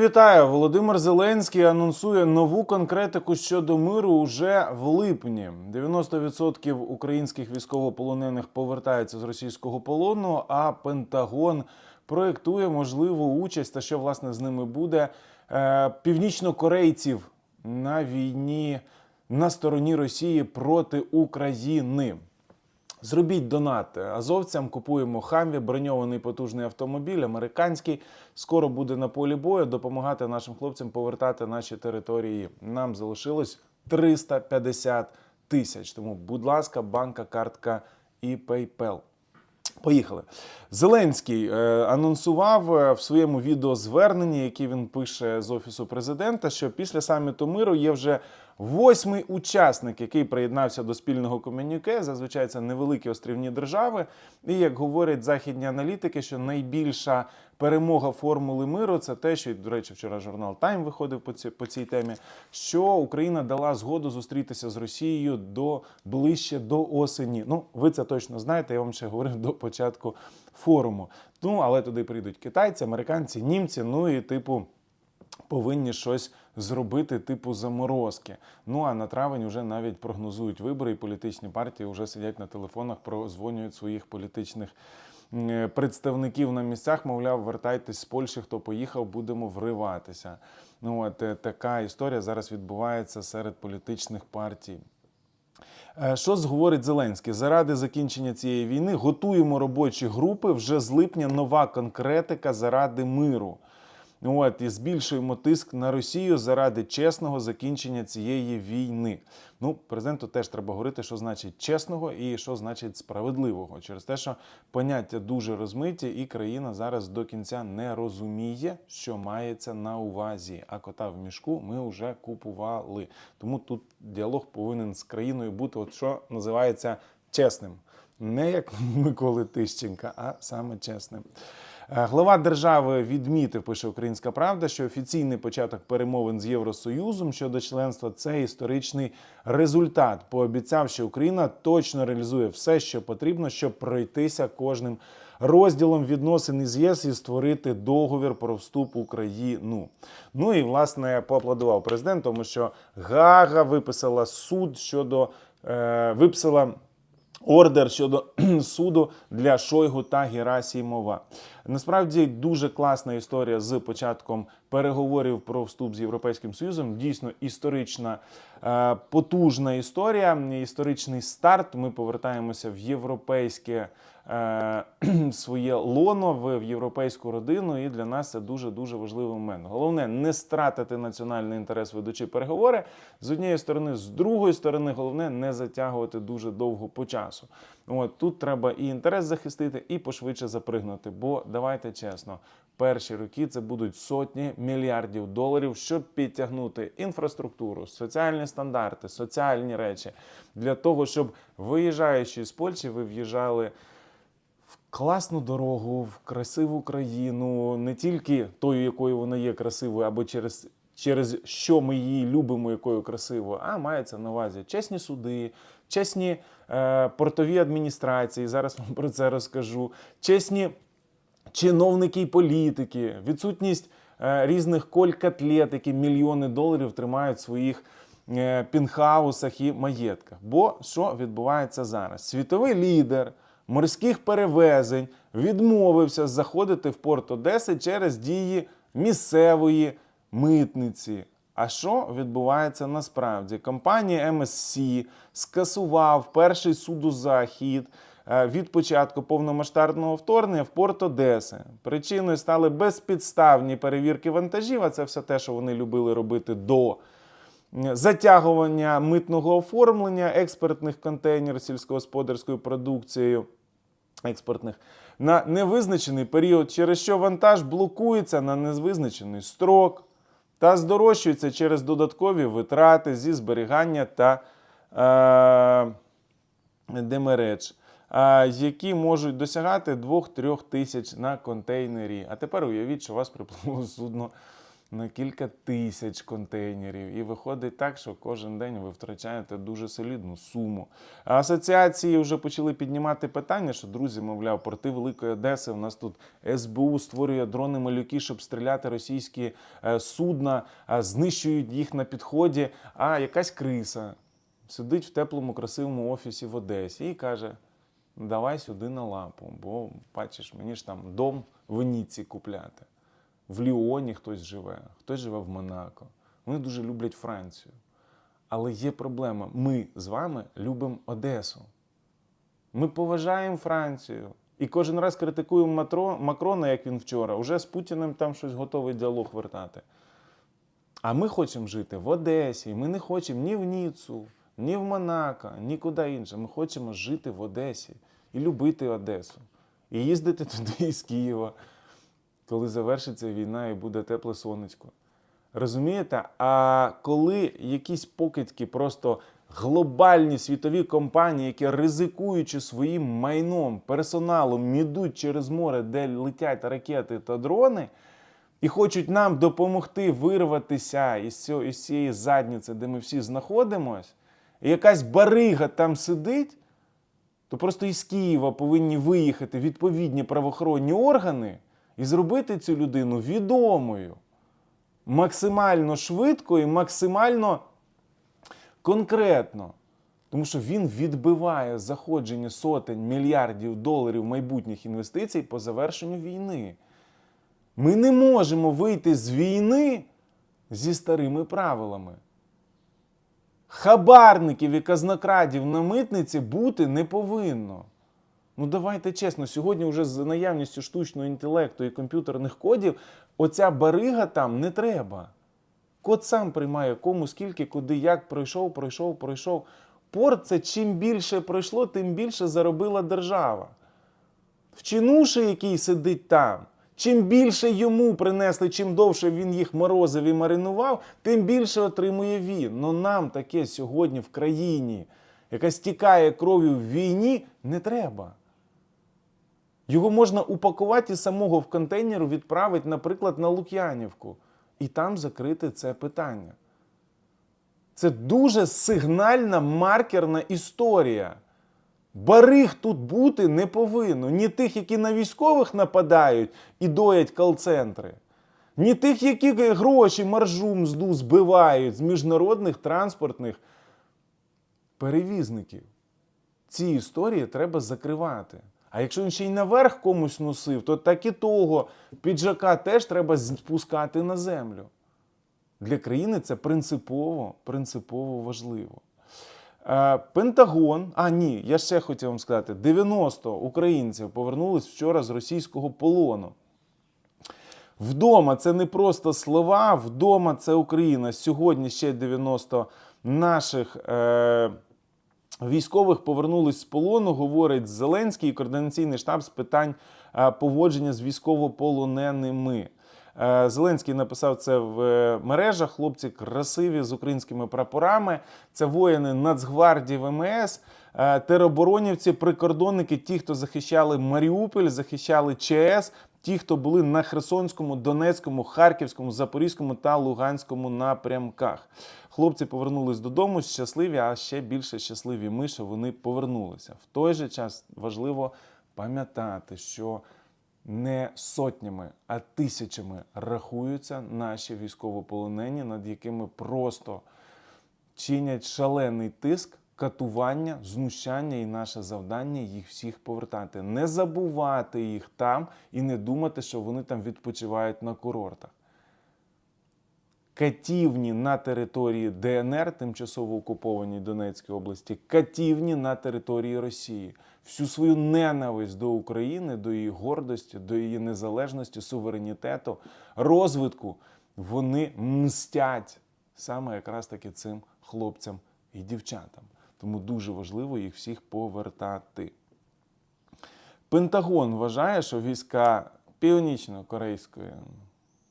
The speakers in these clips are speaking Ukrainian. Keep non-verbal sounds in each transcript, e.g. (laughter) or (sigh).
Вітаю! Володимир Зеленський анонсує нову конкретику щодо миру уже в липні. 90% українських військовополонених повертаються з російського полону, а Пентагон проєктує можливу участь та що власне з ними буде е, північнокорейців на війні на стороні Росії проти України. Зробіть донат азовцям, купуємо хамві, броньований потужний автомобіль, американський. Скоро буде на полі бою допомагати нашим хлопцям повертати наші території. Нам залишилось 350 тисяч. Тому, будь ласка, банка, картка і PayPal. Поїхали. Зеленський е, анонсував е, в своєму відеозверненні, яке він пише з офісу президента, що після саміту миру є вже восьмий учасник, який приєднався до спільного комюніке. Зазвичай це невеликі острівні держави. І як говорять західні аналітики, що найбільша перемога формули миру це те, що до речі, вчора журнал Тайм виходив по цій, по цій темі. Що Україна дала згоду зустрітися з Росією до ближче до осені. Ну, ви це точно знаєте. Я вам ще говорив до початку форуму. Ну але туди прийдуть китайці, американці, німці. Ну і типу. Повинні щось зробити, типу заморозки. Ну а на травень вже навіть прогнозують вибори, і політичні партії вже сидять на телефонах, прозвонюють своїх політичних е, представників на місцях. Мовляв, вертайтесь з Польщі, хто поїхав, будемо вриватися. Ну от е, така історія зараз відбувається серед політичних партій. Е, Що говорить Зеленський? Заради закінчення цієї війни готуємо робочі групи. Вже з липня нова конкретика заради миру. От, і збільшуємо тиск на Росію заради чесного закінчення цієї війни. Ну, президенту теж треба говорити, що значить чесного і що значить справедливого. Через те, що поняття дуже розмиті, і країна зараз до кінця не розуміє, що мається на увазі. А кота в мішку ми вже купували. Тому тут діалог повинен з країною бути, от що називається чесним. Не як (laughs) Миколи Тищенка, а саме чесним. Е, Глава держави відмітив, пише Українська Правда, що офіційний початок перемовин з Євросоюзом щодо членства це історичний результат. Пообіцяв, що Україна точно реалізує все, що потрібно, щоб пройтися кожним розділом відносин із ЄС і створити договір про вступ Україну. Ну і власне поаплодував президент, тому що Гага виписала суд щодо е, виписала ордер щодо (clears throat) суду для Шойгу та Герасімова. Насправді дуже класна історія з початком переговорів про вступ з Європейським Союзом. Дійсно історична, е, потужна історія, історичний старт. Ми повертаємося в європейське е, (clears throat) своє лоно, в, європейську родину, і для нас це дуже дуже важливий момент. Головне не стратити національний інтерес, ведучи переговори з однієї сторони, з другої сторони, головне не затягувати дуже довго по часу. От тут треба і інтерес захистити, і пошвидше запригнути. Бо давайте чесно, перші роки це будуть сотні мільярдів доларів, щоб підтягнути інфраструктуру, соціальні стандарти, соціальні речі для того, щоб виїжджаючи з Польщі, ви в'їжджали в класну дорогу, в красиву країну, не тільки тою, якою вона є красивою, або через. Через що ми її любимо, якою красивою, а мається на увазі чесні суди, чесні е, портові адміністрації. Зараз вам про це розкажу. Чесні чиновники і політики, відсутність е, різних коль-котлет, які мільйони доларів тримають в своїх е, пінхаусах і маєтках. Бо що відбувається зараз? Світовий лідер морських перевезень відмовився заходити в порт Одеси через дії місцевої митниці. А що відбувається насправді? Компанія MSC скасував перший судозахід від початку повномасштабного вторгнення в порт Одеси. Причиною стали безпідставні перевірки вантажів. А це все те, що вони любили робити до затягування митного оформлення експертних контейнерів сільськогосподарською продукцією експортних на невизначений період, через що вантаж блокується на невизначений строк та здорожчується через додаткові витрати зі зберігання та е, демереж, е, які можуть досягати 2-3 тисяч на контейнері. А тепер уявіть, що у вас приплило судно на кілька тисяч контейнерів. І виходить так, що кожен день ви втрачаєте дуже солідну суму. Асоціації вже почали піднімати питання, що друзі, мовляв, порти Великої Одеси. У нас тут СБУ створює дрони малюки, щоб стріляти російські е, судна, знищують їх на підході. А якась криса сидить в теплому, красивому офісі в Одесі і каже: давай сюди на лапу, бо бачиш, мені ж там дом в Ніці купляти. В Ліоні хтось живе, хтось живе в Монако. Вони дуже люблять Францію. Але є проблема. Ми з вами любимо Одесу. Ми поважаємо Францію. І кожен раз критикуємо Матро- Макрона, як він вчора, уже з Путіним там щось готовий діалог вертати. А ми хочемо жити в Одесі. Ми не хочемо ні в Ніцу, ні в Монако, нікуди інше. Ми хочемо жити в Одесі і любити Одесу. І їздити (laughs) туди із Києва, коли завершиться війна і буде тепле сонечко. Розумієте? А коли якісь покидьки, просто глобальні світові компанії, які ризикуючи своїм майном, персоналом, ідуть через море, де летять ракети та дрони, і хочуть нам допомогти вирватися із цієї задніці, де ми всі знаходимось, і якась барига там сидить, то просто із Києва повинні виїхати відповідні правоохоронні органи і зробити цю людину відомою максимально швидко і максимально конкретно. Тому що він відбиває заходження сотень мільярдів доларів майбутніх інвестицій по завершенню війни. Ми не можемо вийти з війни зі старими правилами. Хабарників і казнокрадів на митниці бути не повинно. Ну давайте чесно, сьогодні вже з наявністю штучного інтелекту і комп'ютерних кодів оця барига там не треба. Код сам приймає кому, скільки, куди, як пройшов, пройшов, пройшов. Порт це чим більше пройшло, тим більше заробила держава. В чинуші, який сидить там, чим більше йому принесли, чим довше він їх морозив і маринував, тим більше отримує він. Но нам таке сьогодні в країні, яка стікає кров'ю в війні, не треба. Його можна упакувати і самого в контейнер відправити, наприклад, на Лук'янівку, і там закрити це питання. Це дуже сигнальна маркерна історія. Бариг тут бути не повинно. Ні тих, які на військових нападають і доять кол-центри, ні тих, які гроші маржу мзду збивають з міжнародних транспортних перевізників. Ці історії треба закривати. А якщо він ще й наверх комусь носив, то так і того піджака теж треба спускати на землю. Для країни це принципово, принципово важливо. Е, Пентагон, а ні, я ще хотів вам сказати: 90 українців повернулись вчора з російського полону. Вдома це не просто слова, вдома це Україна. Сьогодні ще 90 наших е, військових повернулись з полону, говорить Зеленський і координаційний штаб з питань е, поводження з військовополоненими. Е, Зеленський написав це в е, мережах. Хлопці красиві з українськими прапорами. Це воїни Нацгвардії ВМС, е, тероборонівці, прикордонники, ті, хто захищали Маріуполь, захищали ЧС, ті, хто були на Херсонському, Донецькому, Харківському, Запорізькому та Луганському напрямках. Хлопці повернулись додому щасливі, а ще більше щасливі ми, що вони повернулися. В той же час важливо пам'ятати, що не сотнями, а тисячами рахуються наші військовополонені, над якими просто чинять шалений тиск, катування, знущання, і наше завдання їх всіх повертати. Не забувати їх там і не думати, що вони там відпочивають на курортах. Катівні на території ДНР, тимчасово окупованій Донецькій області, катівні на території Росії. Всю свою ненависть до України, до її гордості, до її незалежності, суверенітету, розвитку вони мстять саме якраз таки цим хлопцям і дівчатам. Тому дуже важливо їх всіх повертати. Пентагон вважає, що війська Північно-Корейської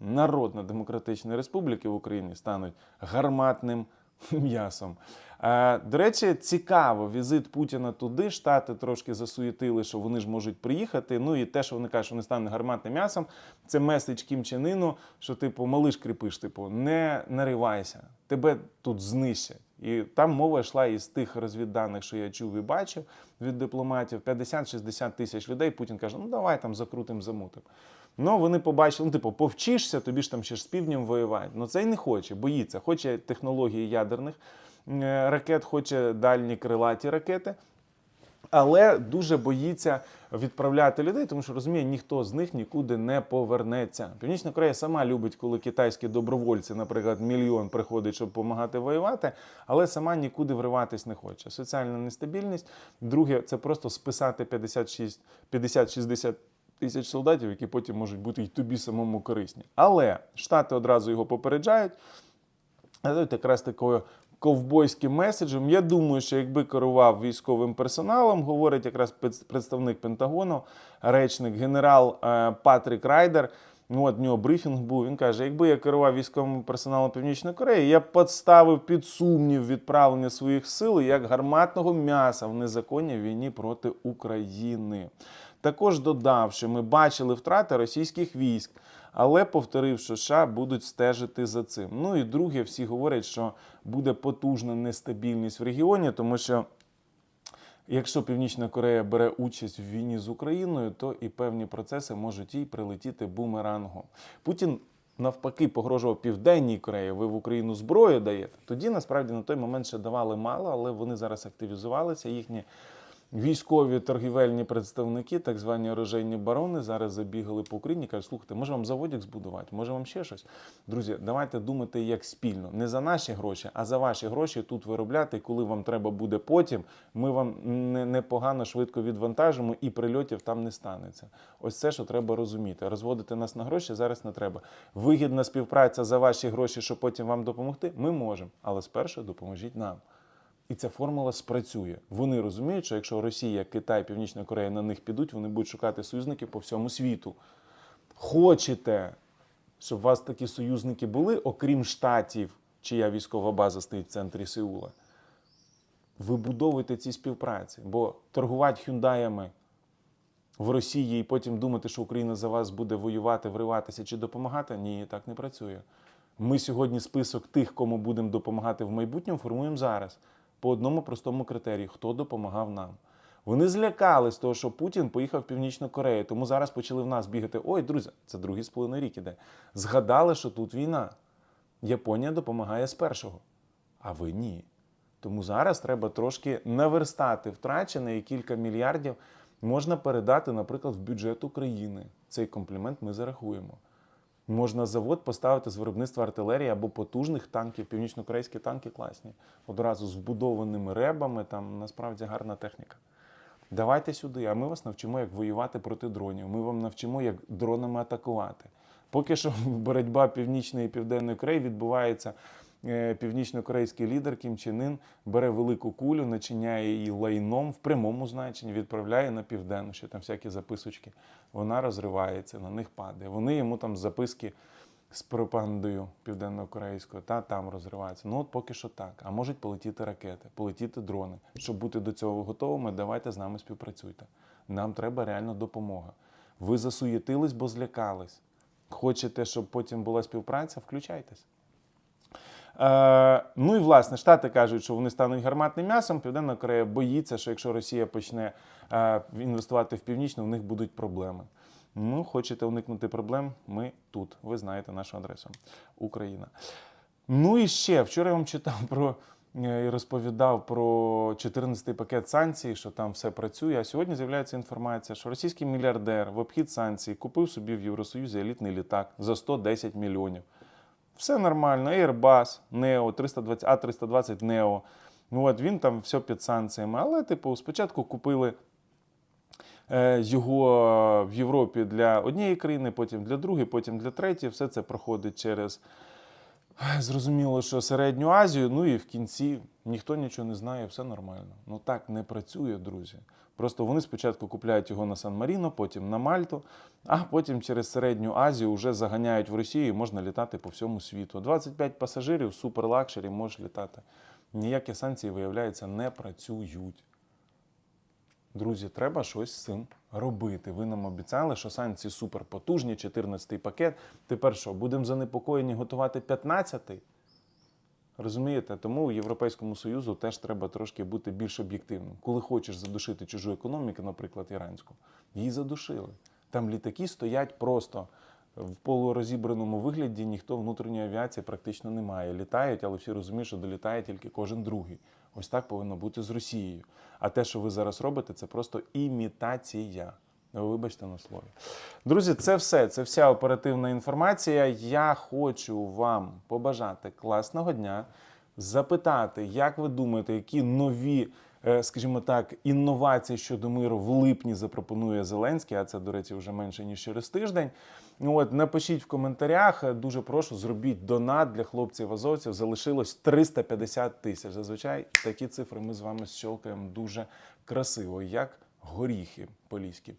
Народно-Демократичної Республіки в Україні стануть гарматним (laughs) м'ясом. Е, До речі, цікаво, візит Путіна туди. Штати трошки засуєтили, що вони ж можуть приїхати. Ну і те, що вони кажуть, що вони стануть гарматним м'ясом, це меседж Кім Чен Іну, що типу малиш кріпиш, типу, не наривайся, тебе тут знищать. І там мова йшла із тих розвідданих, що я чув і бачив від дипломатів, 50-60 тисяч людей. Путін каже: ну давай там закрутим, замутим. Ну, вони побачили, ну, типу, повчишся, тобі ж там ще ж з півднем воювати. Ну це й не хоче, боїться. Хоче технології ядерних е, ракет, хоче дальні крилаті ракети. Але дуже боїться відправляти людей, тому що розуміє, ніхто з них нікуди не повернеться. Північна Корея сама любить, коли китайські добровольці, наприклад, мільйон приходить, щоб допомагати воювати, але сама нікуди вриватись не хоче. Соціальна нестабільність. Друге, це просто списати 56 50-60 тисяч солдатів, які потім можуть бути й тобі самому корисні. Але Штати одразу його попереджають. Якраз такою ковбойським меседжем. Я думаю, що якби керував військовим персоналом, говорить якраз представник Пентагону, речник генерал е, Патрік Райдер. Ну, от в нього брифінг був. Він каже: якби я керував військовим персоналом Північної Кореї, я б підставив під сумнів відправлення своїх сил як гарматного м'яса в незаконній війні проти України. Також додав, що ми бачили втрати російських військ, але повторив, що США будуть стежити за цим. Ну і друге, всі говорять, що буде потужна нестабільність в регіоні, тому що. Якщо Північна Корея бере участь в війні з Україною, то і певні процеси можуть їй прилетіти бумерангом. Путін навпаки погрожував Південній Кореї. Ви в Україну зброю даєте. Тоді насправді на той момент ще давали мало, але вони зараз активізувалися. Їхні військові торгівельні представники, так звані оружейні барони, зараз забігали по Україні. кажуть, слухайте, може вам заводик збудувати, може вам ще щось. Друзі, давайте думати як спільно, не за наші гроші, а за ваші гроші тут виробляти. Коли вам треба буде потім, ми вам не- непогано швидко відвантажимо і прильотів там не станеться. Ось це, що треба розуміти. Розводити нас на гроші зараз не треба. Вигідна співпраця за ваші гроші, щоб потім вам допомогти. Ми можемо, але спершу допоможіть нам. І ця формула спрацює. Вони розуміють, що якщо Росія, Китай, Північна Корея на них підуть, вони будуть шукати союзників по всьому світу. Хочете, щоб у вас такі союзники були, окрім штатів, чия військова база стоїть в центрі Сеула. Вибудовуйте ці співпраці, бо торгувати хюндаями в Росії і потім думати, що Україна за вас буде воювати, вриватися чи допомагати, ні, так не працює. Ми сьогодні список тих, кому будемо допомагати в майбутньому, формуємо зараз по одному простому критерію: хто допомагав нам. Вони злякались того, що Путін поїхав в Північну Корею, тому зараз почали в нас бігати. Ой, друзі, це другий з половиною рік іде. Згадали, що тут війна. Японія допомагає з першого, а ви ні. Тому зараз треба трошки наверстати втрачене і кілька мільярдів можна передати, наприклад, в бюджет України. Цей комплімент ми зарахуємо. Можна завод поставити з виробництва артилерії або потужних танків. Північно-корейські танки класні. Одразу з вбудованими ребами, там насправді гарна техніка. Давайте сюди, а ми вас навчимо, як воювати проти дронів. Ми вам навчимо, як дронами атакувати. Поки що (laughs) боротьба Північної і Південної Кореї відбувається. Е, Північно-корейський лідер Кім Чен Ін бере велику кулю, начиняє її лайном в прямому значенні, відправляє на південну, що там всякі записочки. Вона розривається, на них падає. Вони йому там записки з пропагандою південно-корейською, та там розриваються. Ну от поки що так. А можуть полетіти ракети, полетіти дрони. Щоб бути до цього готовими, давайте з нами співпрацюйте. Нам треба реально допомога. Ви засуєтились, бо злякались. Хочете, щоб потім була співпраця? Включайтесь. Е, ну і власне Штати кажуть, що вони стануть гарматним м'ясом. Південна Корея боїться, що якщо Росія почне е, інвестувати в північну, у них будуть проблеми. Ну, хочете уникнути проблем? Ми тут. Ви знаєте нашу адресу Україна. Ну і ще вчора я вам читав про е, і розповідав про 14-й пакет санкцій, що там все працює. А сьогодні з'являється інформація, що російський мільярдер в обхід санкцій купив собі в Євросоюзі елітний літак за 110 мільйонів. Все нормально, Airbus, Neo, 320, А320 Neo. От він там все під санкціями. Але, типу, спочатку купили е, його в Європі для однієї країни, потім для другої, потім для третьої. Все це проходить через Зрозуміло, що середню Азію, ну і в кінці ніхто нічого не знає, все нормально. Ну так не працює, друзі. Просто вони спочатку купляють його на Сан-Маріно, потім на Мальту, а потім через середню Азію вже заганяють в Росію і можна літати по всьому світу. 25 пасажирів, супер лакшері, можеш літати. Ніякі санкції, виявляється, не працюють. Друзі, треба щось з цим робити. Ви нам обіцяли, що санкції суперпотужні, 14-й пакет. Тепер що, будемо занепокоєні готувати 15-й? Розумієте? Тому у Європейському Союзу теж треба трошки бути більш об'єктивним. Коли хочеш задушити чужу економіку, наприклад, іранську, її задушили. Там літаки стоять просто в полурозібраному вигляді, ніхто внутрішньої авіації практично немає. Літають, але всі розуміють, що долітає тільки кожен другий. Ось так повинно бути з Росією. А те, що ви зараз робите, це просто імітація. Ви Вибачте на слові. Друзі, це все. Це вся оперативна інформація. Я хочу вам побажати класного дня, запитати, як ви думаєте, які нові, скажімо так, інновації щодо миру в липні запропонує Зеленський, а це, до речі, вже менше ніж через тиждень. Ну, От напишіть в коментарях. Е, Дуже прошу, зробіть донат для хлопців азовців. Залишилось 350 тисяч. Зазвичай такі цифри ми з вами щелкаємо дуже красиво, як горіхи поліські.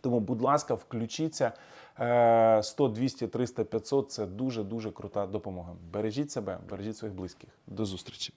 Тому, будь ласка, включіться. Е, 100, 200, 300, 500 – це дуже дуже крута допомога. Бережіть себе, бережіть своїх близьких. До зустрічі.